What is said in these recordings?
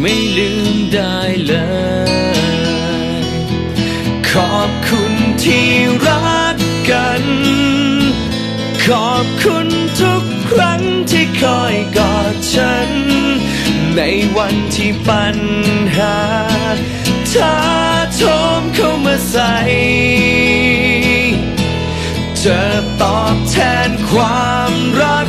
ไม่ลืมได้เลย ขอบคุณที่รักกัน ขอบคุณทุกครั้งที่คอยกอดฉัน ในวันที่ปัญหาท้าโถมเข้ามาใส่จะตอบแทนความรัก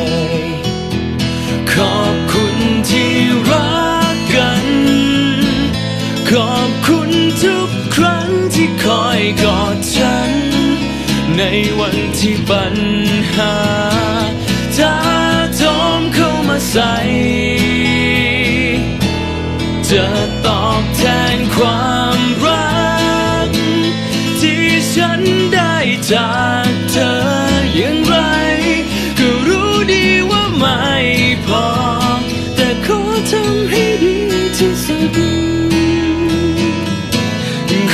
ย ที่คอยกอดฉัน ในวันที่ปัญหาท้าโถมเข้ามาใส่จะตอบแทนความรัก ที่ฉันได้จาก